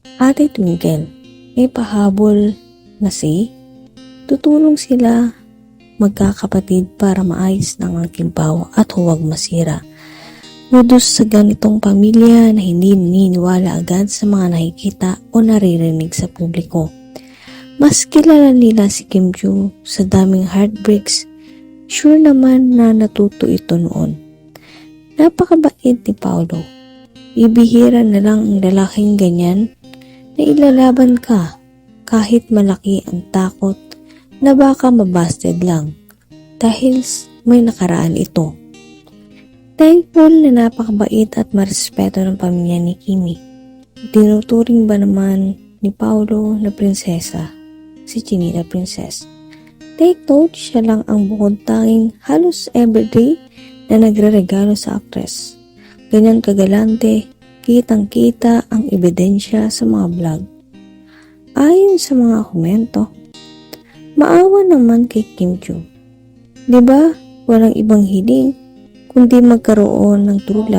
Ate Twinkle, may pahabol na si tutulong sila magkakapatid para maayos ng aking bawa at huwag masira. Udos sa ganitong pamilya na hindi naniniwala agad sa mga nakikita o naririnig sa publiko. Mas kilala nila si Kim Joo sa daming heartbreaks. Sure naman na natuto ito noon. Napakabait ni Paolo. Ibihira na lang ang lalaking ganyan na ilalaban ka kahit malaki ang takot na baka mabasted lang dahil may nakaraan ito. Thankful na napakabait at marespeto ng pamilya ni Kimi. Tinuturing ba naman ni Paolo na prinsesa, si Chinita Princess. Take note, siya lang ang bukod tanging halos everyday na nagre-regalo sa actress. Ganyan kagalante, kitang-kita ang ebidensya sa mga vlog. Ayon sa mga komento, maawa naman kay Kim. 'Di ba? Walang ibang hiling kundi magkaroon ng true.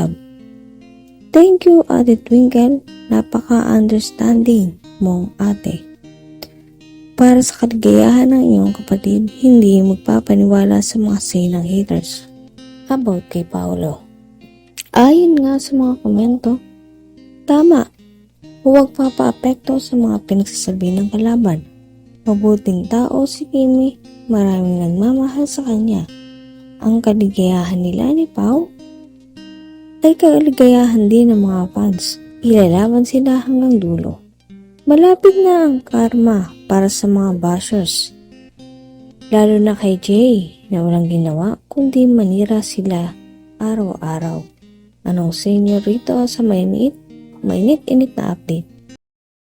Thank you, Ate Twinkle. Napaka-understanding mong ate. Para sa kaligayahan ng iyong kapatid, hindi magpapaniwala sa mga say ng haters. About kay Paolo. Ayon nga sa mga komento, tama, huwag papaapekto sa mga pinagsasabi ng kalaban. Mabuting tao si Kimi, maraming nagmamahal sa kanya. Ang kaligayahan nila ni Pau ay kaligayahan din ng mga fans. Ilalaban sila hanggang dulo. Malapit na ang karma para sa mga bashers. Lalo na kay Jay na walang ginawa kundi manira sila araw-araw. Anong senior rito sa mainit? Mainit-init na update.